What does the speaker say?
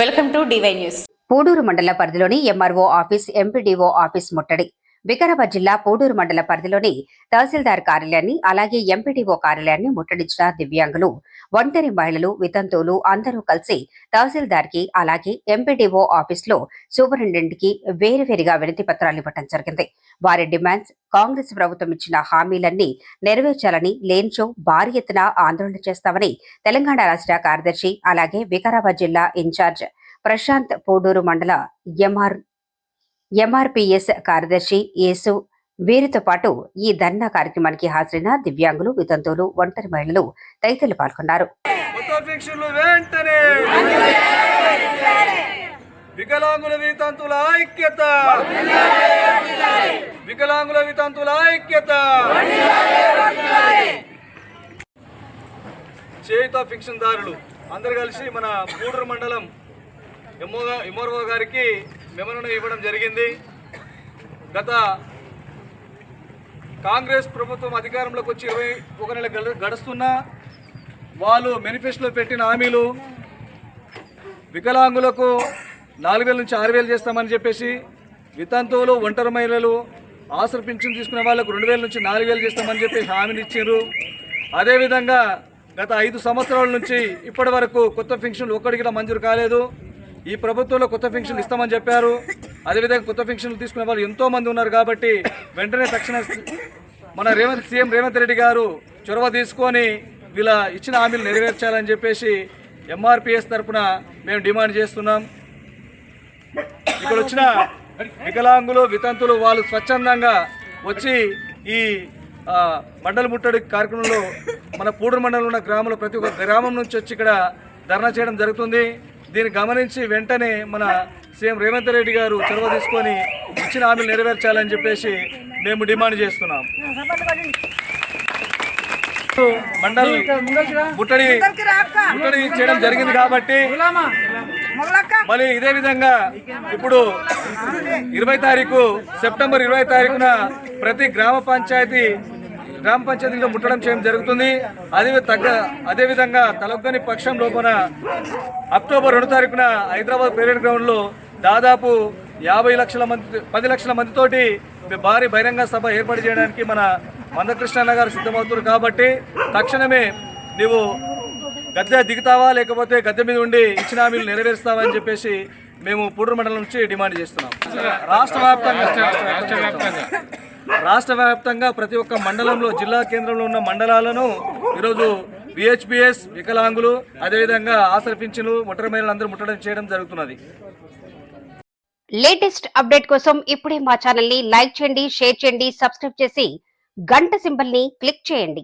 Welcome to DY news. Puduru మండల పరిధిలోని MRO office MPDO office ముట్టడి. వికారాబాద్ జిల్లా పోడూరు మండల పరిధిలోని తహసీల్దార్ కార్యాలయాన్ని అలాగే ఎంపీడీఓ కార్యాలయాన్ని ముట్టడించిన దివ్యాంగులు ఒంటరి మహిళలు వితంతువులు అందరూ కలిసి తహసీల్దార్కి అలాగే ఎంపీడీఓ ఆఫీస్లో కి వేరువేరుగా వినతి పత్రాలు ఇవ్వడం జరిగింది. వారి డిమాండ్స్ కాంగ్రెస్ ప్రభుత్వం ఇచ్చిన హామీలన్నీ నెరవేర్చాలని లేన్చో భారీ ఎత్తున ఆందోళన చేస్తామని తెలంగాణ రాష్ట్ర కార్యదర్శి అలాగే వికారాబాద్ జిల్లా ఇన్ఛార్జ్ ప్రశాంత్ పోడూరు మండల ఎంఆర్ ఎంఆర్పిఎస్ కార్యదర్శి యేసు. వీరితో పాటు ఈ ధర్నా కార్యక్రమానికి హాజరైన దివ్యాంగులు వితంతువులు ఒంటరి మహిళలు తదితరులు పాల్గొన్నారు. వెంటనే వికలాంగుల వితంతుల ఐక్యత వికలాంగుల వితంతుల ఐక్యత చేయుత ఫిక్షన్ దారులు అందరు కలిసి మన పూడూరు మండలం ఎమ్మోగా ఎమ్మోర్వో గారికి మెమోరం ఇవ్వడం జరిగింది. గత కాంగ్రెస్ ప్రభుత్వం అధికారంలోకి వచ్చి ఇరవై ఒక నెల గడు- గడుస్తున్నా వాళ్ళు మేనిఫెస్టోలో పెట్టిన హామీలు వికలాంగులకు నాలుగు వేల నుంచి ఆరు వేలు చేస్తామని చెప్పేసి వితంతువులు ఒంటరి మహిళలు ఆసర పింఛన్ తీసుకునే వాళ్ళకు రెండు వేల నుంచి నాలుగు వేలు చేస్తామని చెప్పేసి హామీని ఇచ్చారు అదేవిధంగా గత ఐదు సంవత్సరాల నుంచి ఇప్పటి వరకు కొత్త పెన్షన్లు ఒక్కడికి మంజూరు కాలేదు. ఈ ప్రభుత్వంలో కొత్త పెన్షన్లు ఇస్తామని చెప్పారు. అదేవిధంగా కొత్త పెన్షన్లు తీసుకునే వాళ్ళు ఎంతో మంది ఉన్నారు కాబట్టి వెంటనే తక్షణ మన రేవంత్ సీఎం రేవంత్ రెడ్డి గారు చొరవ తీసుకొని వీళ్ళ ఇచ్చిన హామీలు నెరవేర్చాలని చెప్పేసి ఎంఆర్పిఎస్ తరఫున మేము డిమాండ్ చేస్తున్నాం. ఇక్కడ వచ్చిన వికలాంగులు వితంతులు వాళ్ళు స్వచ్ఛందంగా వచ్చి ఈ మండల ముట్టడి కార్యక్రమంలో మన పూడూరు మండలంలో ఉన్న గ్రామంలో ప్రతి ఒక్క గ్రామం నుంచి వచ్చి ఇక్కడ ధర్నా చేయడం జరుగుతుంది. దీన్ని గమనించి వెంటనే మన సీఎం రేవంత్ రెడ్డి గారు చొరవ తీసుకొని ఇచ్చిన హామీలు నెరవేర్చాలని చెప్పేసి మేము డిమాండ్ చేస్తున్నాం. మండల్ ముట్టడి ముట్టడి చేయడం జరిగింది కాబట్టి మళ్ళీ ఇదే విధంగా ఇప్పుడు ఇరవై తారీఖు సెప్టెంబర్ ఇరవై తారీఖున ప్రతి గ్రామ పంచాయతీ గ్రామ పంచాయతీలో ముట్టడం చేయడం జరుగుతుంది. అదే తగ్గ అదేవిధంగా తలొగ్గని పక్షం లోపల అక్టోబర్ రెండు తారీఖున హైదరాబాద్ పెరేడ్ గ్రౌండ్లో దాదాపు యాభై లక్షల మంది పది లక్షల మందితోటి భారీ బహిరంగ సభ ఏర్పాటు చేయడానికి మన మందకృష్ణ గారు సిద్ధమవుతున్నారు కాబట్టి తక్షణమే నీవు గద్దె దిగుతావా లేకపోతే గద్దె మీద ఉండి ఇచ్చిన హామీలు నెరవేరుస్తావా అని చెప్పేసి మేము పూడూరు మండలం నుంచి డిమాండ్ చేస్తున్నాం. రాష్ట్ర వ్యాప్తంగా. రాష్ట్ర వ్యాప్తంగా ప్రతి ఒక్క మండలంలో జిల్లా కేంద్రంలో ఉన్న మండలాలను ఈరోజు విహెచ్పిఎస్ వికలాంగులు అదేవిధంగా ఆసర పింఛన్లు ముట్టర మహిళలు అందరూ ముట్టడం చేయడం జరుగుతున్నది. లేటెస్ట్ అప్డేట్ కోసం ఇప్పుడే మా ఛానల్ని లైక్ చేయండి షేర్ చేయండి సబ్స్క్రైబ్ చేసి గంట సింబల్ని క్లిక్ చేయండి.